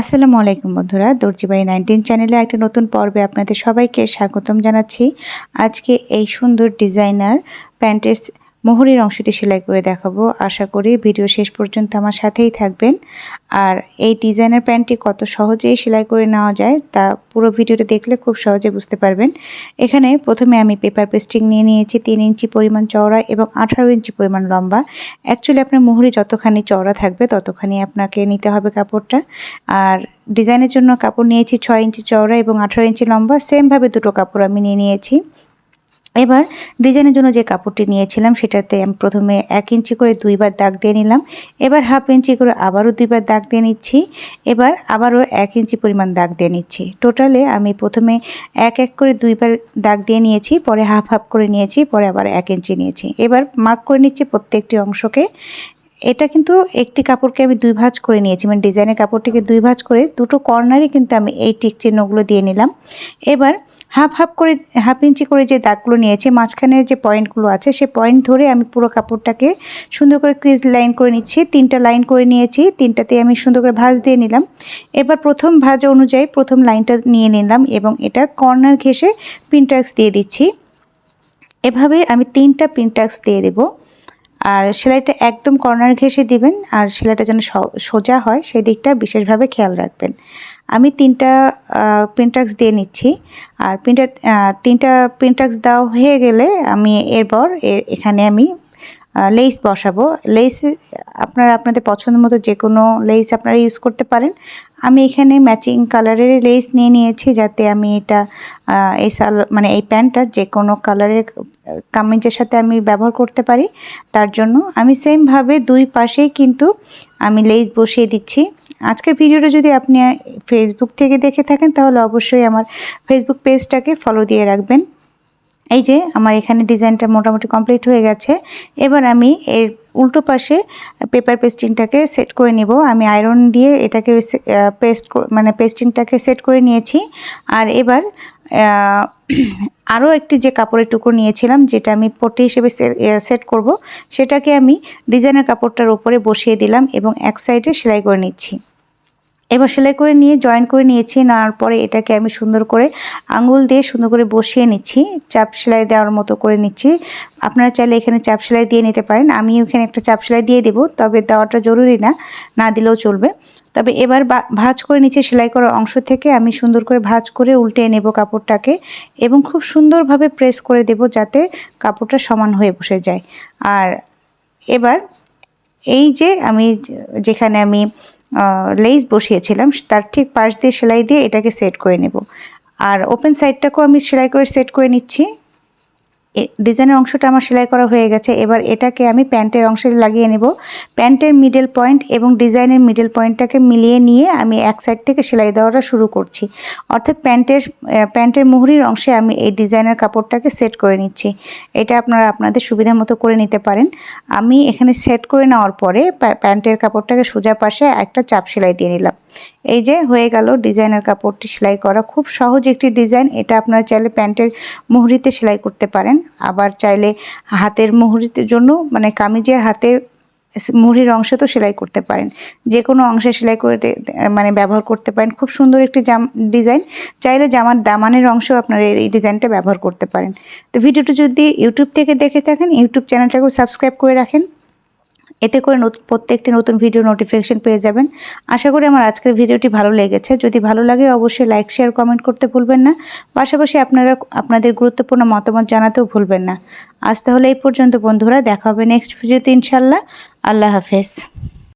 আসসালামু আলাইকুম বন্ধুরা, দর্জিবাই নাইনটিন চ্যানেলে একটা নতুন পর্বে আপনাদের সবাইকে স্বাগতম জানাচ্ছি। আজকে এই সুন্দর ডিজাইনার প্যান্টের মোহরের অংশটি সেলাই করে দেখাবো। আশা করি ভিডিও শেষ পর্যন্ত আমার সাথেই থাকবেন। আর এই ডিজাইনের প্যান্টটি কত সহজেই সেলাই করে নেওয়া যায় তা পুরো ভিডিওটা দেখলে খুব সহজে বুঝতে পারবেন। এখানে প্রথমে আমি পেপার পেস্টিং নিয়ে নিয়েছি তিন ইঞ্চি পরিমাণ চওড়া এবং আঠারো ইঞ্চি পরিমাণ লম্বা। অ্যাকচুয়ালি আপনার মোহরি যতখানি চওড়া থাকবে ততখানি আপনাকে নিতে হবে কাপড়টা। আর ডিজাইনের জন্য কাপড় নিয়েছি ছয় ইঞ্চি চওড়া এবং আঠারো ইঞ্চি লম্বা। সেমভাবে দুটো কাপড় আমি নিয়ে নিয়েছি। এবার ডিজাইনের জন্য যে কাপড়টি নিয়েছিলাম, সেটাতে আমি প্রথমে এক ইঞ্চি করে দুইবার দাগ দিয়ে নিলাম। এবার হাফ ইঞ্চি করে আবারও দুইবার দাগ দিয়ে নিচ্ছি। এবার আবারও এক ইঞ্চি পরিমাণ দাগ দিয়ে নিচ্ছি। টোটালে আমি প্রথমে এক এক করে দুইবার দাগ দিয়ে নিয়েছি, পরে হাফ হাফ করে নিয়েছি, পরে আবার এক ইঞ্চি নিয়েছি। এবার মার্ক করে নিচ্ছি প্রত্যেকটি অংশকে। এটা কিন্তু একটি কাপড়কে আমি দুই ভাঁজ করে নিয়েছি। মানে ডিজাইনের কাপড়টিকে দুই ভাঁজ করে দুটো কর্নারে কিন্তু আমি এই টিক চিহ্নগুলো দিয়ে নিলাম। এবার হাফ হাফ করে হাফ ইঞ্চি করে যে দাগগুলো নিয়েছি, মাঝখানের যে পয়েন্টগুলো আছে, সে পয়েন্ট ধরে আমি পুরো কাপড়টাকে সুন্দর করে ক্রিজ লাইন করে নিচ্ছি। তিনটা লাইন করে নিয়েছি, তিনটাতে আমি সুন্দর করে ভাঁজ দিয়ে নিলাম। এবার প্রথম ভাঁজ অনুযায়ী প্রথম লাইনটা নিয়ে নিলাম এবং এটার কর্নার ঘেসে পিনটাক্স দিয়ে দিচ্ছি। এভাবে আমি তিনটা পিনটাক্স দিয়ে দেবো। আর সেলাইটা একদম কর্নার ঘেসে দিবেন, আর সেলাইটা যেন সোজা হয় সেই দিকটা বিশেষভাবে খেয়াল রাখবেন। আমি তিনটা প্রিন্টাক্স দিয়ে নিচ্ছি, আর প্রিন্টার তিনটা প্রিন্টাক্স দেওয়া হয়ে গেলে আমি এরপর এখানে আমি লেস বসাবো। লেস আপনারা আপনাদের পছন্দ মতো যে কোনো লেস আপনারা ইউজ করতে পারেন। আমি এখানে ম্যাচিং কালারের লেস নিয়ে নিয়েছি যাতে আমি এটা এই সাল মানে এই প্যান্টটা যে কোনো কালারের কামিজের সাথে আমি ব্যবহার করতে পারি। তার জন্য আমি সেমভাবে দুই পাশেই কিন্তু আমি লেস বসিয়ে দিচ্ছি। আজকের ভিডিওটা যদি আপনি ফেসবুক থেকে দেখে থাকেন তাহলে অবশ্যই আমার ফেসবুক পেজটাকে ফলো দিয়ে রাখবেন। এই যে আমার এখানে ডিজাইনটা মোটামুটি কমপ্লিট হয়ে গেছে। এবার আমি এর উল্টো পাশে পেপার পেস্টিংটাকে সেট করে নেব। আমি আয়রন দিয়ে এটাকে পেস্ট মানে পেস্টিংটাকে সেট করে নিয়েছি। আর এবার আরও একটি যে কাপড়ের টুকরো নিয়েছিলাম, যেটা আমি পটি হিসেবে সেট করব, সেটাকে আমি ডিজাইনের কাপড়টার উপরে বসিয়ে দিলাম এবং এক সাইডে সেলাই করে নিচ্ছি। এবার সেলাই করে নিয়ে জয়েন করে নিয়েছি। নেওয়ার পরে এটাকে আমি সুন্দর করে আঙুল দিয়ে সুন্দর করে বসিয়ে নিচ্ছি। চাপ সেলাই দেওয়ার মতো করে নিচ্ছি। আপনারা চাইলে এখানে চাপ সেলাই দিয়ে নিতে পারেন। আমি এখানে একটা চাপ সেলাই দিয়ে দেবো, তবে দেওয়াটা জরুরি না না দিলেও চলবে। তবে এবার ভাজ করে নিচে সেলাই করার অংশ থেকে। আমি সুন্দর করে ভাজ করে উল্টে নেব কাপড়টাকে এবং খুব সুন্দরভাবে প্রেস করে দেব যাতে কাপড়টা সমান হয়ে বসে যায়। আর এবার এই যে আমি যেখানে আমি লেস বসিয়েছিলাম, তার ঠিক পাশ দিয়ে সেলাই দিয়ে এটাকে সেট করে নেব। আর ওপেন সাইডটাকেও আমি সেলাই করে সেট করে নিচ্ছি। ডিজাইনের অংশটা আমার সেলাই করা হয়ে গেছে। এবার এটাকে আমি প্যান্টের অংশে লাগিয়ে নেব। প্যান্টের মিডল পয়েন্ট এবং ডিজাইনের মিডল পয়েন্টটাকে মিলিয়ে নিয়ে আমি এক সাইড থেকে সেলাই দেওয়াটা শুরু করছি। অর্থাৎ প্যান্টের প্যান্টের মুহুরির অংশে আমি এই ডিজাইনের কাপড়টাকে সেট করে নিচ্ছি। এটা আপনারা আপনাদের সুবিধা মতো করে নিতে পারেন। আমি এখানে সেট করে নেওয়ার পরে প্যান্টের কাপড়টাকে সোজা পাশে একটা চাপ সেলাই দিয়ে নিলাম। এই যে হয়ে গেল ডিজাইনের কাপড়টি সেলাই করা। খুব সহজ একটি ডিজাইন, এটা আপনারা চাইলে প্যান্টের মুহুরিতে সেলাই করতে পারেন। আবার চাইলে হাতের মুহুরিতে জন্য মানে কামিজের হাতের মুহুরির অংশ তো সেলাই করতে পারেন। যে কোনো অংশে সেলাই করে মানে ব্যবহার করতে পারেন। খুব সুন্দর একটি জাম, ডিজাইন। চাইলে জামার দামানের অংশ আপনারা এই ডিজাইনটা ব্যবহার করতে পারেন। তো ভিডিওটা যদি ইউটিউব থেকে দেখে থাকেন, ইউটিউব চ্যানেলটাকেও সাবস্ক্রাইব করে রাখেন। এতে করে নতুন, প্রত্যেকটি নতুন ভিডিও নোটিফিকেশন পেয়ে যাবেন। আশা করি আমার আজকের ভিডিওটি ভালো লেগেছে। যদি ভালো লাগে অবশ্যই লাইক শেয়ার কমেন্ট করতে ভুলবেন না। পাশাপাশি আপনারা, আপনাদের গুরুত্বপূর্ণ মতামত জানাতেও ভুলবেন না। আজ তাহলে এই পর্যন্ত বন্ধুরা, দেখা হবে নেক্সট ভিডিওতে ইনশাল্লাহ আল্লাহ হাফেজ।